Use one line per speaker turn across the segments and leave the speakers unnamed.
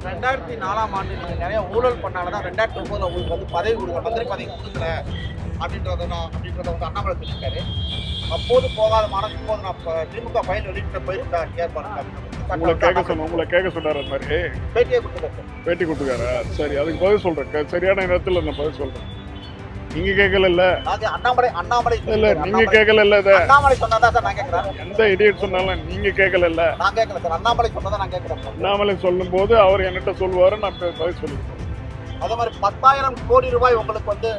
ரெண்டாயிரத்தி நாலாம் ஆண்டு நீங்க நிறைய ஊழல் பண்ணாலதான் ரெண்டாயிரத்தி ஒன்பதுல உங்களுக்கு வந்து பதவி கொடுக்கல மந்திரி பதவி கொடுக்கல அப்படின்றத நான் அப்படின்றத வந்து அண்ணாமலை சொல்லியிருக்காரு அப்போது போகாத மாணவன் இப்போது நான் திமுக ஃபைல் வெளியிட்ட போயிருக்கா
உங்களை கேட்க சொன்ன உங்களை கேட்க சொன்னார் அந்த மாதிரி.
பேட்டியே கொடுத்துருக்கேன் சார்
பேட்டி கொடுத்துக்காரா சரி அதுக்கு பதில் சொல்றேன். க- சரியான நேரத்தில் நான் பதில் சொல்றேன். நீங்க கேட்கல இல்ல
அண்ணாமலை அண்ணாமலை
இல்ல. நீங்க கேட்கல இல்ல
அண்ணாமலை சொன்னதா சார் நான் கேட்கிறேன்
எந்த இடியட் சொன்னாலும் நீங்க கேட்கல இல்ல
நான் கேட்கல சார் அண்ணாமலை சொன்னதை நான் கேட்கிறேன் சார்.
அண்ணாமலை சொல்லும் போது அவர் என்கிட்ட சொல்லுவாரு நான் பதில் சொல்லிருக்கேன்
அதே மாதிரி பத்தாயிரம் கோடி ரூபாய் உங்களுக்கு வந்து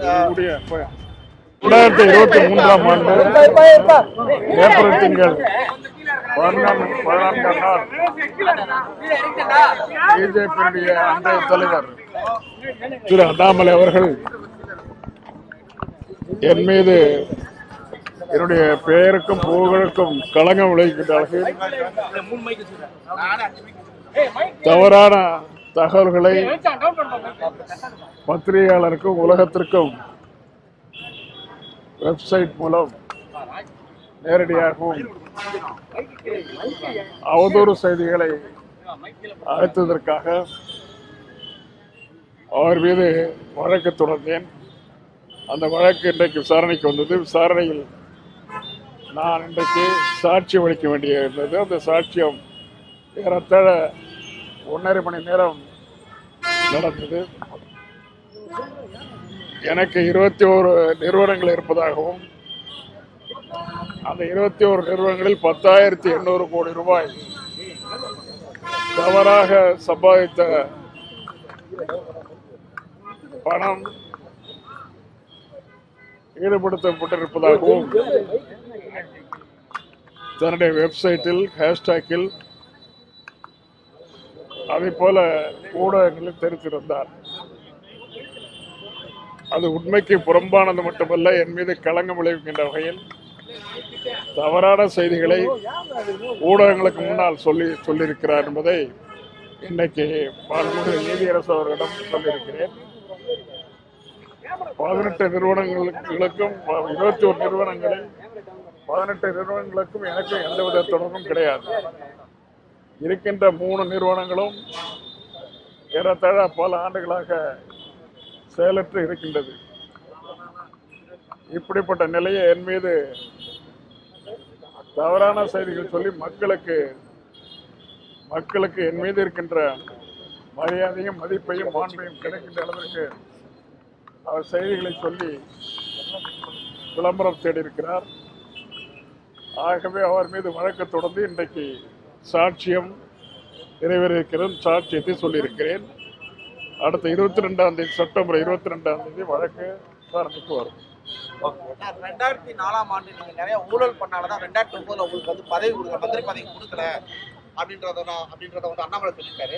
ரெண்டாயிரத்தி இருபத்தி மூன்றாம் ஆண்டு ஏப்ரல் திங்கள் பதினான்கு பதினான்காம் நாள் பிஜேபியுடைய அன்றைய தலைவர் திரு அண்ணாமலை அவர்கள் என் மீது என்னுடைய பெயருக்கும் புகழுக்கும் களங்கம் விளைவிக்கின்ற அளவில் தவறான தகவல்களை பத்திரிகையாளருக்கும் உலகத்திற்கும் வெப்சைட் மூலம் நேரடியாகவும் அவதூறு செய்திகளை அழைத்ததற்காக அவர் மீது வழக்கு தொடர்ந்தேன். அந்த வழக்கு இன்றைக்கு விசாரணைக்கு வந்தது. விசாரணையில் நான் இன்றைக்கு சாட்சி அளிக்க வேண்டிய இருந்தது அந்த சாட்சியம் ஏறத்தாழ ஒன்றரை மணி நேரம் நடந்தது. எனக்கு இருபத்தி ஓரு நிறுவனங்கள் இருப்பதாகவும் அந்த இருபத்தி ஓரு நிறுவனங்களில் பத்தாயிரத்தி எண்ணூறு கோடி ரூபாய் தவறாக சம்பாதித்த பணம் ஈடுபடுத்தப்பட்டிருப்பதாகவும் தன்னுடைய வெப்சைட்டில் ஹேஷ்டாக்கில் அதே போல ஊடகங்களில் தெரிவித்திருந்தார் அது உண்மைக்கு புறம்பானது மட்டுமல்ல என் மீது களங்கம் விளைவிக்கின்ற வகையில் தவறான செய்திகளை ஊடகங்களுக்கு முன்னால் சொல்லி சொல்லியிருக்கிறார் என்பதை இன்னைக்கு மாண்புமிகு நீதியரசு அவர்களிடம் சொல்லியிருக்கிறேன். பதினெட்டு நிறுவனங்களுக்கும் இருபத்தி ஒரு நிறுவனங்களில் பதினெட்டு நிறுவனங்களுக்கும் எனக்கும் எந்தவித தொடர்பும் கிடையாது. இருக்கின்ற மூணு நிறுவனங்களும் ஏறத்தாழ பல ஆண்டுகளாக செயலற்று இருக்கின்றது. இப்படிப்பட்ட நிலையை என் மீது தவறான செய்திகள் சொல்லி மக்களுக்கு மக்களுக்கு என் மீது இருக்கின்ற மரியாதையும் மதிப்பையும் மாண்பையும் கிடைக்கின்ற அளவிற்கு அவர் செய்திகளை சொல்லி விளம்பரம் தேடியிருக்கிறார். ஆகவே அவர் மீது வழக்கு தொடர்ந்து இன்றைக்கு சாட்சியம் நிறைவேறியிருக்கிறேன் சாட்சியத்தை சொல்லியிருக்கிறேன். அடுத்த இருபத்தி ரெண்டாம் தேதி செப்டம்பர் இருபத்தி ரெண்டாம் தேதி வழக்கு விசாரணைக்கு வரும்.
ரெண்டாயிரத்தி நாலாம் ஆண்டு நீங்க நிறைய ஊழல் பண்ணாலதான் ரெண்டாயிரத்தி ஒன்பதுல உங்களுக்கு வந்து பதவி கொடுக்கல மந்திரி பதவி கொடுக்கல அப்படின்றத அப்படின்றத வந்து அண்ணாமலை சொல்லியிருக்காரு.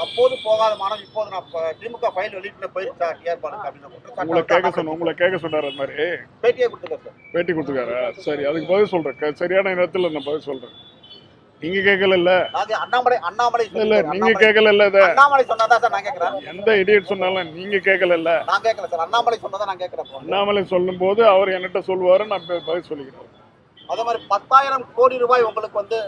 அப்போது போகாத மாணவன் இப்போது நான் திமுக ஃபைல் வெளியிட்ட போயிருக்கா டிஆர்பாலுக்கு அப்படின்னு
உங்களை கேட்க சொன்ன உங்களை கேட்க சொன்னார் மாதிரி.
பேட்டியே கொடுத்துருக்கேன் சார்.
பேட்டி கொடுத்துருக்காரா சரி அதுக்கு பதில் சொல்றேன். சரியான நேரத்தில் நான் பதில் சொல்றேன். நீங்க கேட்கல இல்ல?
அண்ணாமலை அண்ணாமலை
இல்ல. நீங்க கேட்கல இல்ல
அண்ணாமலை சொன்னதா சார் நான் கேட்கிறேன்.
எந்த இடியட் சொன்னாலும் நீங்க கேட்கல இல்ல?
நான் கேட்கல சார். அண்ணாமலை சொன்னதை நான் கேட்கிறேன்.
அண்ணாமலை சொல்லும் போது அவர் என்கிட்ட சொல்லுவாரு நான் பதில் சொல்லிக்கிறேன்.
அதே மாதிரி பத்தாயிரம் கோடி ரூபாய் உங்களுக்கு வந்து